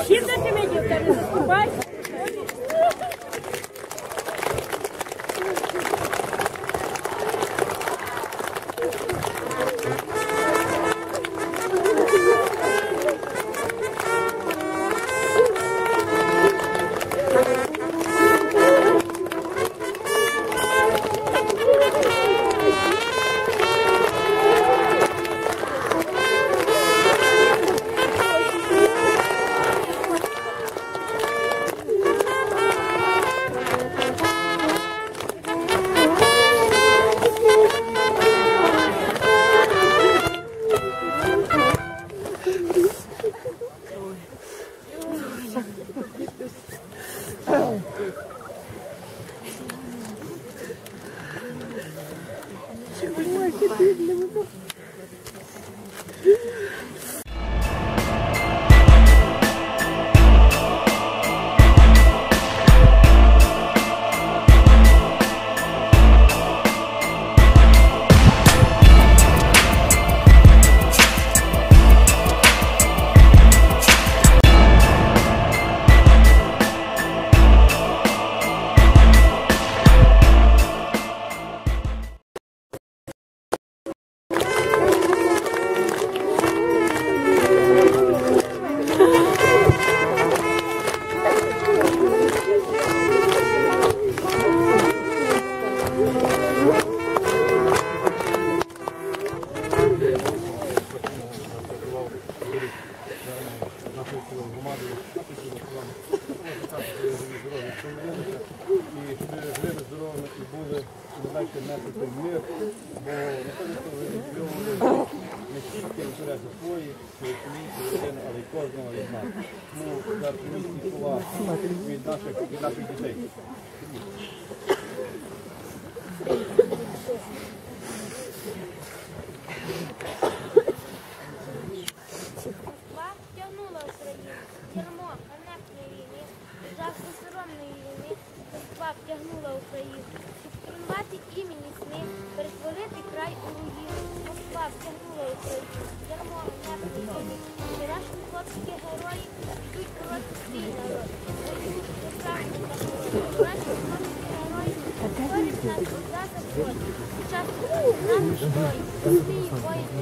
Всі сантиметрів, та не заступайся. Від наших, від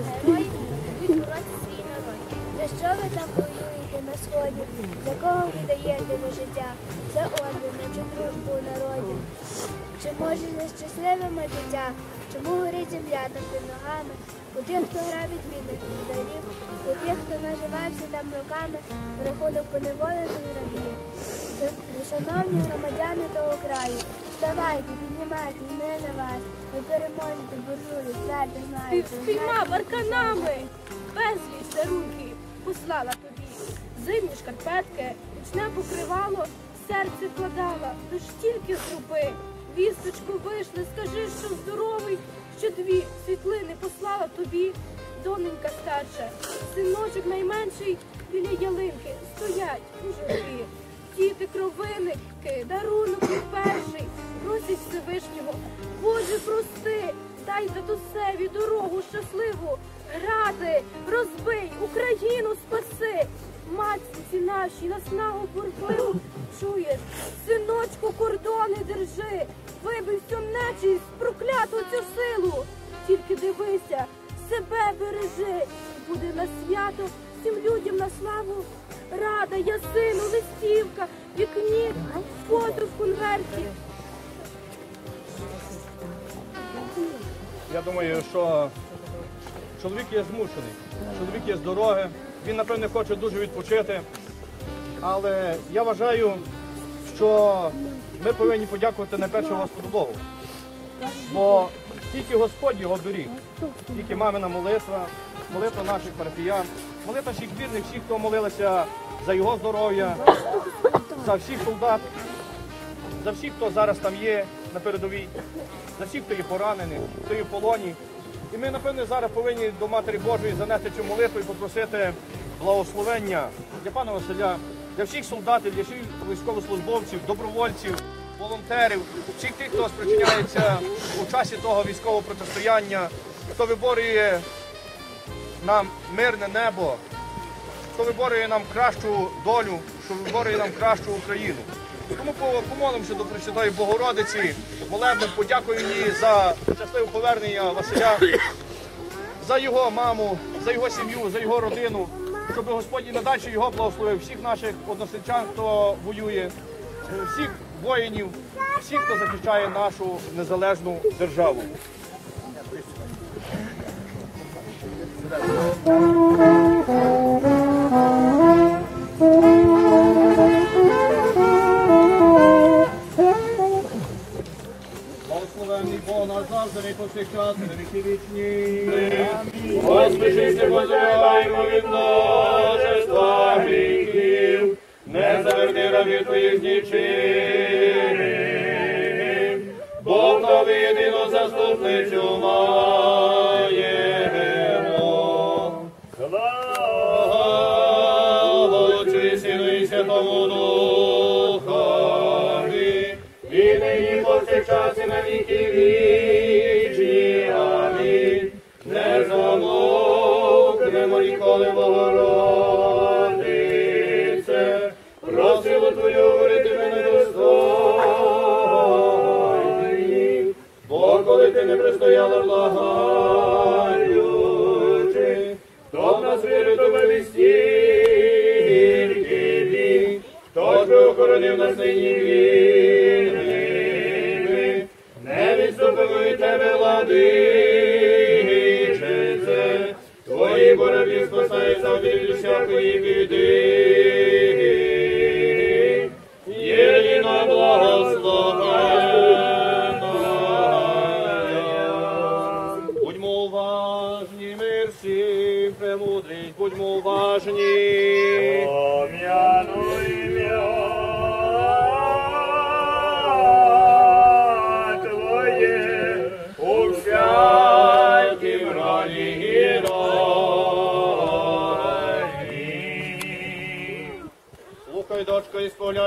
герої йдуть проти свій народ. За що ви там воюєте на сході? За кого ви даєте ви життя? За ордена чи дружбу народі? Чи може не щасливими дитя? Чому горить земля там під ногами? У тих, хто грабить бідних дарів, у тих, хто наживався там роками, переходив поневолених рабів. Шановні громадяни того краю, вставайте, піднімайте, ми за вас. Ви переможете буржую, твердо знаєте. Спіймав арканами, безліч дарунки послала тобі. Зимні шкарпетки, ручне покривало, серце вкладала, лиш тільки зроби. Вісточку вийшли, скажи, що здоровий, що дві світлини послала тобі. Доненька старша, синочок найменший біля ялинки стоять у журбі. Діти кровиники, дарунок перший, просять Всевишнього, Боже, прости, дай татусеві дорогу щасливу, гради, розбий, Україну спаси, матінці наші, наснагу буркливу, чуєш, синочку, кордони держи, вибив всю нечість, прокляту цю силу, тільки дивися, себе бережи, буде на свято всім людям на славу. Рада, я сину, листівка, вікні, фото в конверті. Я думаю, що чоловік є змушений, чоловік є з дороги, він, напевне, хоче дуже відпочити. Але я вважаю, що ми повинні подякувати найперше Господу Богу. Бо тільки Господь його доріг, тільки мамина молитва, молитва наших парафіян, молитва всіх вірних, всіх, хто молилися за його здоров'я, за всіх солдат, за всіх, хто зараз там є на передовій, за всіх, хто є поранений, хто є в полоні. І ми, напевне, зараз повинні до Матері Божої занести цю молитву і попросити благословення для пана Василя, для всіх солдатів, для всіх військовослужбовців, добровольців, волонтерів, всіх тих, хто спричиняється у часі того військового протистояння, хто виборює нам мирне небо, хто виборює нам кращу долю, що виборює нам кращу Україну. Тому помолимося до Пресвятої Богородиці, молебно подякуємо їй за щасливе повернення Василя, за його маму, за його сім'ю, за його родину, щоб Господь і надальше його благословив, всіх наших односельчан, хто воює, всіх воїнів, всіх, хто захищає нашу незалежну державу. Благословенний Бог наш завжди і повсякчас, на віки вічні. Поспішися, позиваємо від множества гріхів, не заверни рабів твоїх нічим. Бог єдину заступницю маємо. Не замовкнемо ніколи, Богородице, просилу Твою говорити мене достойний, бо коли ти не пристояла благаючи, то в нас вірить стільки вік, хто ж охоронив нас нині вільними, не відступимо від тебе, владичице,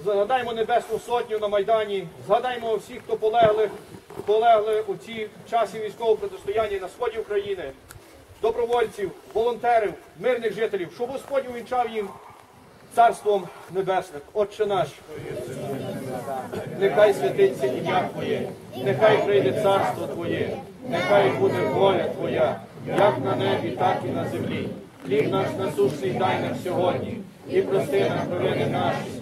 Згадаймо Небесну Сотню на Майдані. Згадаймо всіх, хто полегли, полегли у ці часі військового протистояння на сході України, добровольців, волонтерів, мирних жителів, щоб Господь увінчав їм царством небесним. Отче наш, нехай святиться ім'я Твоє, нехай прийде царство Твоє, нехай буде воля Твоя, як на небі, так і на землі. Хліб наш насущний дай нам сьогодні, і прости нам провини наші,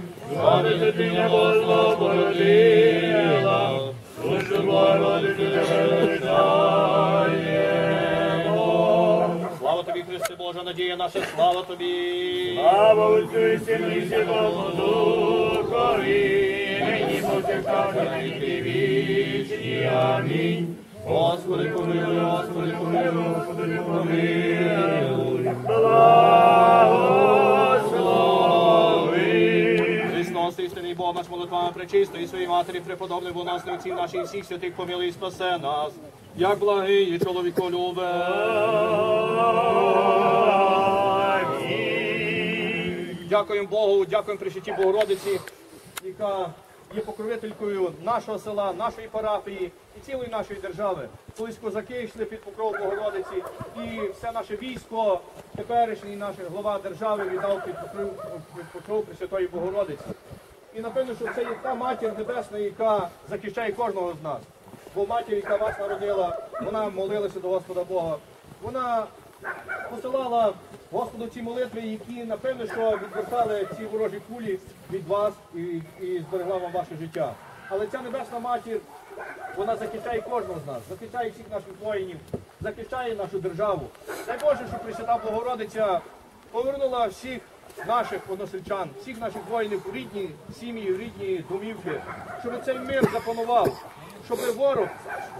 Слави дитиня Божого породила, душу Богородицю слава тобі, Христе Божа, надія наша, слава тобі. Слава Отцю і Сину і Святому Духові, нині повсякчас і вічні. Амінь. Господи, помилуй, Господи, помилуй, Господи, помилуй. Благослови. Наш молитвами пречистої своїй матері, преподобний бо нас отців наших всіх святих помилуй спасе нас. Як благий і чоловіколюбе. Дякуємо Богу, дякуємо Пресвятій Богородиці, яка є покровителькою нашого села, нашої парафії і цілої нашої держави. Колись козаки йшли під покров Богородиці, і все наше військо, теперішній наш глава держави віддав під покров, під покров Пресвятої Богородиці. І напевно, що це є та матір небесна, яка захищає кожного з нас. Бо матір, яка вас народила, вона молилася до Господа Бога. Вона посилала Господу ці молитви, які напевно, що відвертали ці ворожі кулі від вас і, і зберегла вам ваше життя. Але ця небесна матір, вона захищає кожного з нас, захищає всіх наших воїнів, захищає нашу державу. Дай Боже, щоб Пресвята Богородиця повернула всіх наших односельчан, всіх наших воїнів у рідні сім'ї, рідні домівки, щоб цей мир запанував, щоб ворог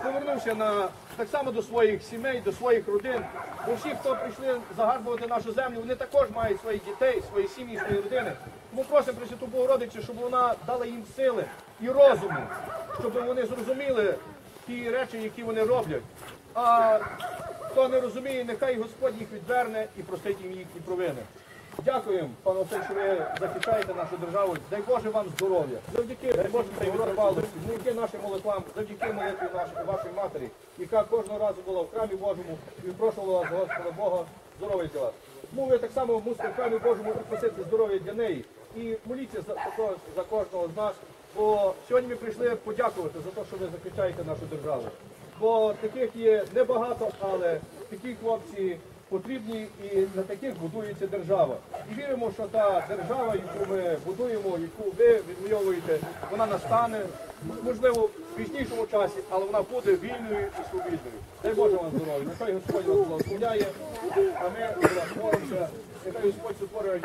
повернувся на так само до своїх сімей, до своїх родин. Бо всі, хто прийшли загарбувати нашу землю, вони також мають своїх дітей, свої сім'ї, свої родини. Тому просимо Пресвяту Богородицю, щоб вона дала їм сили і розуму, щоб вони зрозуміли ті речі, які вони роблять. А хто не розуміє, нехай Господь їх відверне і простить їм їхні провини. Дякуємо, пане Отець, що ви захищаєте нашу державу. Дай Боже вам здоров'я. Завдяки дай Боже цей завдяки нашим молитвам, завдяки молитві нашої вашої матері, яка кожного разу була в храмі Божому і випрошувала з Господа Бога здоров'я для вас. Тому ви так само мусите в храмі Божому просити здоров'я для неї. І моліться за, за кожного з нас. Бо сьогодні ми прийшли подякувати за те, що ви захищаєте нашу державу. Бо таких є небагато, але такі хлопці потрібні і на таких будується держава. І віримо, що та держава, яку ми будуємо, яку ви відвоюєте, вона настане, можливо, в пізнішому часі, але вона буде вільною і свобідною. Дай Боже вам здоров'я. Нехай Господь вас благословляє, а ми вас молимося. Нехай Господь сотворює.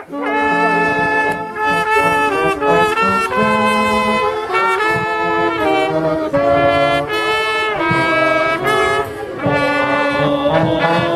Йде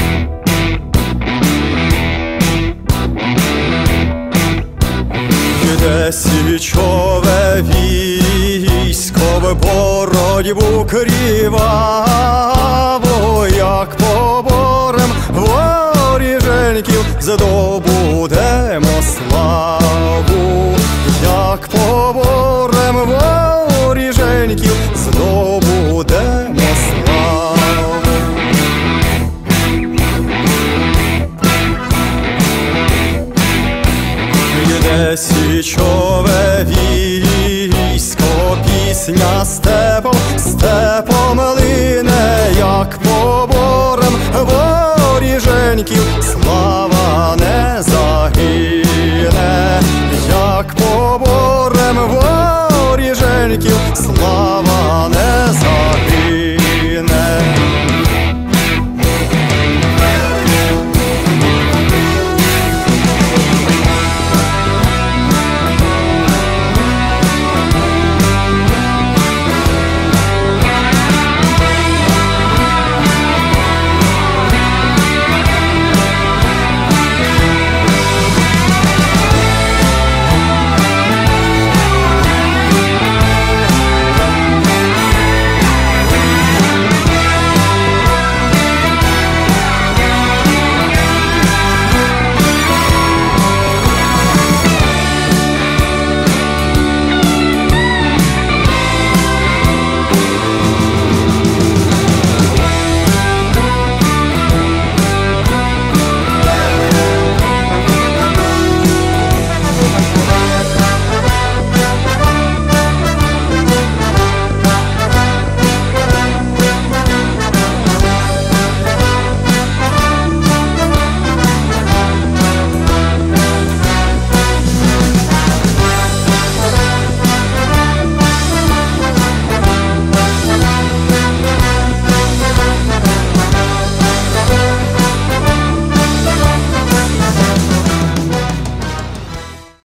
Йде січове військове боротьбу кріваво, як поборем воріженьків здобудемо славу, як поборем воріженьків здобудемо січове військо, пісня степом, степом лине, як поборем воріженьків, слава не загине, як поборем воріженьків, слава